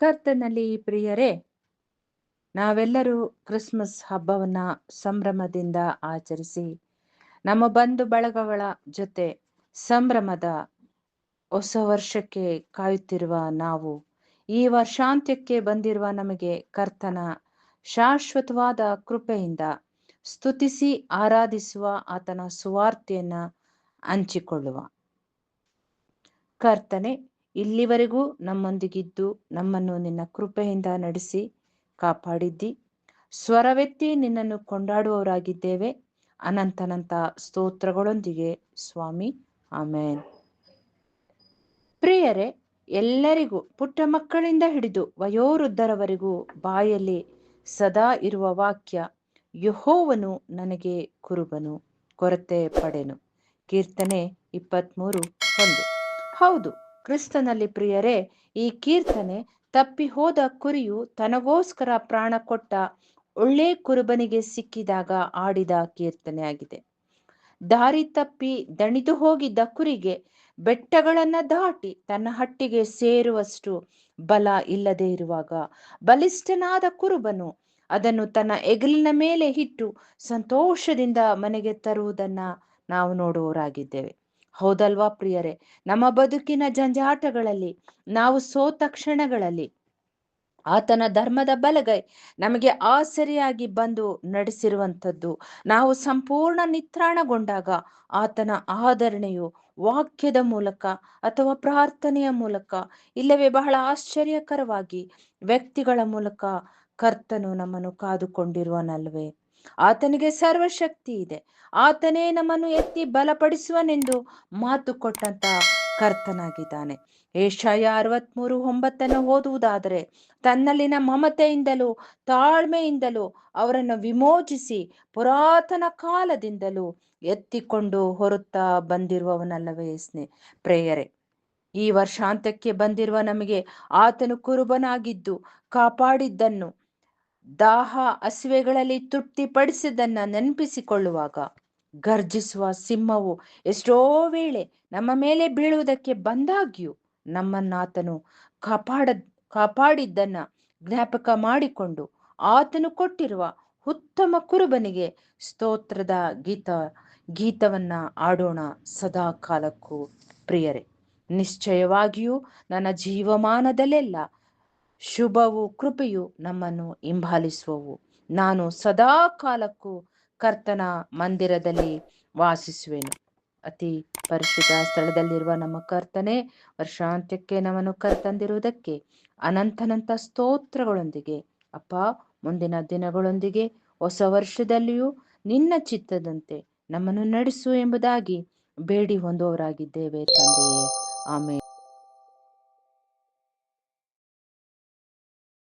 ಕರ್ತನಲ್ಲಿ ಪ್ರಿಯರೇ, ನಾವೆಲ್ಲರೂ ಕ್ರಿಸ್ಮಸ್ ಹಬ್ಬವನ್ನ ಸಂಭ್ರಮದಿಂದ ಆಚರಿಸಿ, ನಮ್ಮ ಬಂಧು ಬಳಗಗಳ ಜೊತೆ ಸಂಭ್ರಮದ ಹೊಸ ವರ್ಷಕ್ಕೆ ಕಾಯುತ್ತಿರುವ ನಾವು, ಈ ವರ್ಷಾಂತ್ಯಕ್ಕೆ ಬಂದಿರುವ ನಮಗೆ ಕರ್ತನ ಶಾಶ್ವತವಾದ ಕೃಪೆಯಿಂದ ಸ್ತುತಿಸಿ ಆರಾಧಿಸುವ ಆತನ ಸುವಾರ್ತೆಯನ್ನ ಹಂಚಿಕೊಳ್ಳುವ. ಕರ್ತನೆ ಇಲ್ಲಿವರೆಗೂ ನಮ್ಮೊಂದಿಗಿದ್ದು ನಮ್ಮನ್ನು ನಿನ್ನ ಕೃಪೆಯಿಂದ ನಡೆಸಿ ಕಾಪಾಡಿದ್ದಿ. ಸ್ವರವೆತ್ತಿ ನಿನ್ನನ್ನು ಕೊಂಡಾಡುವವರಾಗಿದ್ದೇವೆ. ಅನಂತನಂತ ಸ್ತೋತ್ರಗಳೊಂದಿಗೆ ಸ್ವಾಮಿ. ಆಮೇನ್. ಪ್ರಿಯರೇ, ಎಲ್ಲರಿಗೂ ಪುಟ್ಟ ಮಕ್ಕಳಿಂದ ಹಿಡಿದು ವಯೋವೃದ್ಧರವರೆಗೂ ಬಾಯಲ್ಲಿ ಸದಾ ಇರುವ ವಾಕ್ಯ, ಯಹೋವನು ನನಗೆ ಕುರುಬನು, ಕೊರತೆ ಪಡೆನು. ಕೀರ್ತನೆ ಇಪ್ಪತ್ಮೂರು ಒಂದು. ಹೌದು ಕ್ರಿಸ್ತನಲ್ಲಿ ಪ್ರಿಯರೇ, ಈ ಕೀರ್ತನೆ ತಪ್ಪಿ ಹೋದ ಕುರಿಯು ತನಗೋಸ್ಕರ ಪ್ರಾಣ ಕೊಟ್ಟ ಒಳ್ಳೆ ಕುರುಬನಿಗೆ ಸಿಕ್ಕಿದಾಗ ಆಡಿದ ಕೀರ್ತನೆಯಾಗಿದೆ. ದಾರಿ ತಪ್ಪಿ ದಣಿದು ಹೋಗಿದ್ದ ಕುರಿಗೆ ಬೆಟ್ಟಗಳನ್ನ ದಾಟಿ ತನ್ನ ಹಟ್ಟಿಗೆ ಸೇರುವಷ್ಟು ಬಲ ಇಲ್ಲದೆ ಇರುವಾಗ ಬಲಿಷ್ಠನಾದ ಕುರುಬನು ಅದನ್ನು ತನ್ನ ಎಗಲಿನ ಮೇಲೆ ಇಟ್ಟು ಸಂತೋಷದಿಂದ ಮನೆಗೆ ತರುವುದನ್ನ ನಾವು ನೋಡುವವರಾಗಿದ್ದೇವೆ. ಹೌದಲ್ವಾ ಪ್ರಿಯರೇ? ನಮ್ಮ ಬದುಕಿನ ಜಂಜಾಟಗಳಲ್ಲಿ, ನಾವು ಸೋತ ಕ್ಷಣಗಳಲ್ಲಿ, ಆತನ ಧರ್ಮದ ಬಲಗೈ ನಮಗೆ ಆಸರಿಯಾಗಿ ಬಂದು ನಡೆಸಿರುವಂಥದ್ದು. ನಾವು ಸಂಪೂರ್ಣ ನಿತ್ರಾಣಗೊಂಡಾಗ ಆತನ ಆಧರಣೆಯು ವಾಕ್ಯದ ಮೂಲಕ ಅಥವಾ ಪ್ರಾರ್ಥನೆಯ ಮೂಲಕ, ಇಲ್ಲವೇ ಬಹಳ ಆಶ್ಚರ್ಯಕರವಾಗಿ ವ್ಯಕ್ತಿಗಳ ಮೂಲಕ ಕರ್ತನು ನಮ್ಮನ್ನು ಕಾದುಕೊಂಡಿರುವನಲ್ವೇ? ಆತನಿಗೆ ಸರ್ವಶಕ್ತಿ ಇದೆ. ಆತನೇ ನಮ್ಮನ್ನು ಎತ್ತಿ ಬಲಪಡಿಸುವನೆಂದು ಮಾತು ಕೊಟ್ಟಂತ ಕರ್ತನಾಗಿದ್ದಾನೆ. ಏಷಾಯ ಅರವತ್ಮೂರು ಒಂಬತ್ತನ್ನು ಓದುವುದಾದರೆ, ತನ್ನಲ್ಲಿನ ಮಮತೆಯಿಂದಲೂ ತಾಳ್ಮೆಯಿಂದಲೂ ಅವರನ್ನು ವಿಮೋಚಿಸಿ ಪುರಾತನ ಕಾಲದಿಂದಲೂ ಎತ್ತಿಕೊಂಡು ಹೊರುತ್ತಾ ಬಂದಿರುವವನಲ್ಲವೇ ಸ್ನೇ ಪ್ರೇಯರೆ, ಈ ವರ್ಷಾಂತ್ಯಕ್ಕೆ ಬಂದಿರುವ ನಮಗೆ ಆತನು ಕುರುಬನಾಗಿದ್ದು ಕಾಪಾಡಿದ್ದನ್ನು ದಾಹ ಹಸಿವೆಗಳಲ್ಲಿ ತೃಪ್ತಿಪಡಿಸಿದ್ದನ್ನ ನೆನಪಿಸಿಕೊಳ್ಳುವಾಗ ಗರ್ಜಿಸುವ ಸಿಂಹವು ಎಷ್ಟೋ ವೇಳೆ ನಮ್ಮ ಮೇಲೆ ಬೀಳುವುದಕ್ಕೆ ಬಂದಾಗ್ಯೂ ನಮ್ಮನ್ನಾತನು ಕಾಪಾಡ, ಕಾಪಾಡಿದ್ದನ್ನ ಜ್ಞಾಪಕ ಮಾಡಿಕೊಂಡು ಆತನು ಕೊಟ್ಟಿರುವ ಉತ್ತಮ ಕುರುಬನಿಗೆ ಸ್ತೋತ್ರದ ಗೀತ, ಗೀತವನ್ನ ಆಡೋಣ ಸದಾ ಕಾಲಕ್ಕೂ ಪ್ರಿಯರೇ. ನಿಶ್ಚಯವಾಗಿಯೂ ನನ್ನ ಜೀವಮಾನದಲ್ಲೆಲ್ಲ ಶುಭವು, ಕೃಪೆಯು ನಮ್ಮನ್ನು ಹಿಂಬಾಲಿಸುವವು. ನಾನು ಸದಾ ಕಾಲಕ್ಕೂ ಕರ್ತನ ಮಂದಿರದಲ್ಲಿ ವಾಸಿಸುವೆನು. ಅತಿ ಪರಿಶುದ್ಧ ಸ್ಥಳದಲ್ಲಿರುವ ನಮ್ಮ ಕರ್ತನೆ, ವರ್ಷಾಂತ್ಯಕ್ಕೆ ನಮ್ಮನ್ನು ಕರ್ತಂದಿರುವುದಕ್ಕೆ ಅನಂತನಂತ ಸ್ತೋತ್ರಗಳೊಂದಿಗೆ, ಅಪ್ಪ, ಮುಂದಿನ ದಿನಗಳೊಂದಿಗೆ, ಹೊಸ ವರ್ಷದಲ್ಲಿಯೂ ನಿನ್ನ ಚಿತ್ತದಂತೆ ನಮ್ಮನ್ನು ನಡೆಸು ಎಂಬುದಾಗಿ ಬೇಡಿ ಹೊಂದುವವರಾಗಿದ್ದೇವೆ ತಂದೆಯೇ. ಆಮೇಲೆ